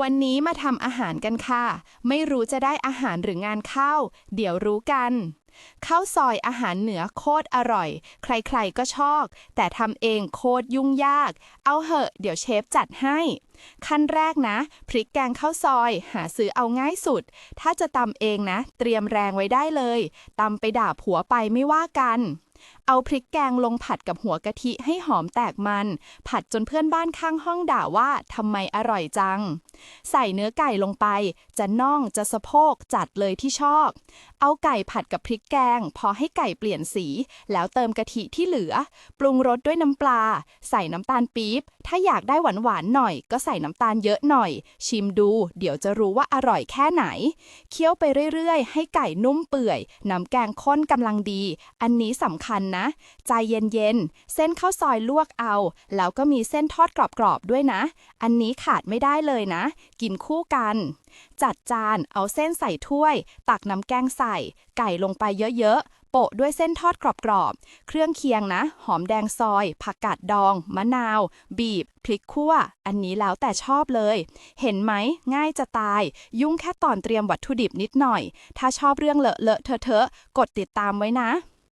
วันนี้มาทำอาหารกันค่ะ ไม่รู้จะได้อาหารหรืองานเข้าเดี๋ยวรู้กัน ข้าวซอยอาหารเหนือโคตรอร่อย ใครๆก็ชอบ แต่ทำเองโคตรยุ่งยาก เอาเหอะ เดี๋ยวเชฟจัดให้ ขั้นแรกนะ พริกแกงข้าวซอย หาซื้อเอาง่ายสุด ถ้าจะตำเองนะ เตรียมแรงไว้ได้เลยตำไปด่าผัวไปไม่ว่ากันเอาพริกแกงลงผัดกับหัวกะทิให้หอมแตกมัน ผัดจนเพื่อนบ้านข้างห้องด่าว่าทำไมอร่อยจัง ใส่เนื้อไก่ลงไป จะน่องจะสะโพกจัดเลยที่ชอบ เอาไก่ผัดกับพริกแกง พอให้ไก่เปลี่ยนสี แล้วเติมกะทิที่เหลือ ปรุงรสด้วยน้ำปลา ใส่น้ำตาลปี๊บ ถ้าอยากได้หวานหวานหน่อย ก็ใส่น้ำตาลเยอะหน่อย ชิมดู เดี๋ยวจะรู้ว่าอร่อยแค่ไหน เคี่ยวไปเรื่อยๆ ให้ไก่นุ่มเปื่อย น้ำแกงข้นกำลังดี อันนี้สำคัญนะ ใจเย็นๆ เส้นข้าวซอยลวกเอา แล้วก็มีเส้นทอดกรอบๆด้วยนะ อันนี้ขาดไม่ได้เลยนะกินคู่กัน จัดจานเอาเส้นใส่ถ้วย ตักน้ำแกงใส่ ไก่ลงไปเยอะๆ โปะด้วยเส้นทอดกรอบๆ เครื่องเคียงนะ หอมแดงซอย ผักกาดดอง มะนาว บีบ พริกขั่ว อันนี้แล้วแต่ชอบเลย เห็นไหม ง่ายจะตาย ยุ่งแค่ตอนเตรียมวัตถุดิบนิดหน่อย ถ้าชอบเรื่องเลอะเลอะเทอะเทอะกดติดตามไว้นะ